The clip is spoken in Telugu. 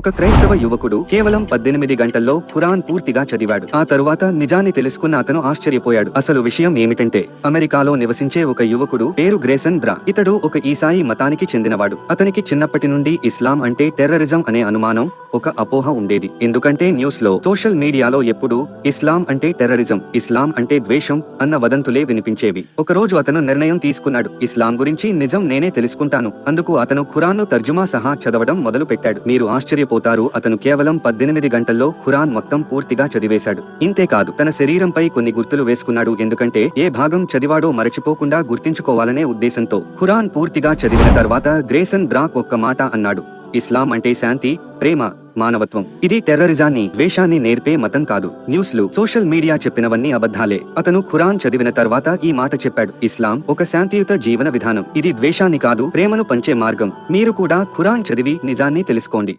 ఒక క్రైస్తవ యువకుడు కేవలం పద్దెనిమిది గంటల్లో ఖురాన్ పూర్తిగా చదివాడు. ఆ తరువాత నిజాన్ని తెలుసుకున్న అతను ఆశ్చర్యపోయాడు. అసలు విషయం ఏమిటంటే అమెరికాలో నివసించే ఒక యువకుడు పేరు గ్రేసన్ బ్రా. ఇతడు ఒక ఈసాయి మతానికి చెందినవాడు. అతనికి చిన్నప్పటి నుండి ఇస్లాం అంటే టెర్రరిజం అనే అనుమానం ఒక అపోహ ఉండేది. ఎందుకంటే న్యూస్లో సోషల్ మీడియాలో ఎప్పుడూ ఇస్లాం అంటే టెర్రరిజం ఇస్లాం అంటే ద్వేషం అన్న వదంతులే వినిపించేవి. ఒక రోజు అతను నిర్ణయం తీసుకున్నాడు. ఇస్లాం గురించి నిజం నేనే తెలుసుకుంటాను. అందుకు అతను ఖురాన్ను తర్జుమా సహా చదవడం మొదలు పెట్టాడు మీరు ఆశ్చర్యపోతారు అతను కేవలం పద్దెనిమిది గంటల్లో ఖురాన్ మొత్తం పూర్తిగా చదివేశాడు. ఇంతేకాదు తన శరీరంపై కొన్ని గుర్తులు వేసుకున్నాడు. ఎందుకంటే ఏ భాగం చదివాడో మరచిపోకుండా గుర్తించుకోవాలనే ఉద్దేశంతో ఖురాన్ పూర్తిగా చదివిన తర్వాత గ్రేసన్ బ్రాక్ ఒక్క మాట అన్నాడు. ఇస్లాం అంటే శాంతి ప్రేమ మానవత్వం. ఇది టెర్రరిజాన్ని ద్వేషాన్ని నేర్పే మతం కాదు. న్యూస్లు సోషల్ మీడియా చెప్పినవన్నీ అబద్ధాలే. అతను ఖురాన్ చదివిన తర్వాత ఈ మాట చెప్పాడు. ఇస్లాం ఒక శాంతియుత జీవన విధానం. ఇది ద్వేషాన్ని కాదు ప్రేమను పంచే మార్గం. మీరు కూడా ఖురాన్ చదివి నిజాన్ని తెలుసుకోండి.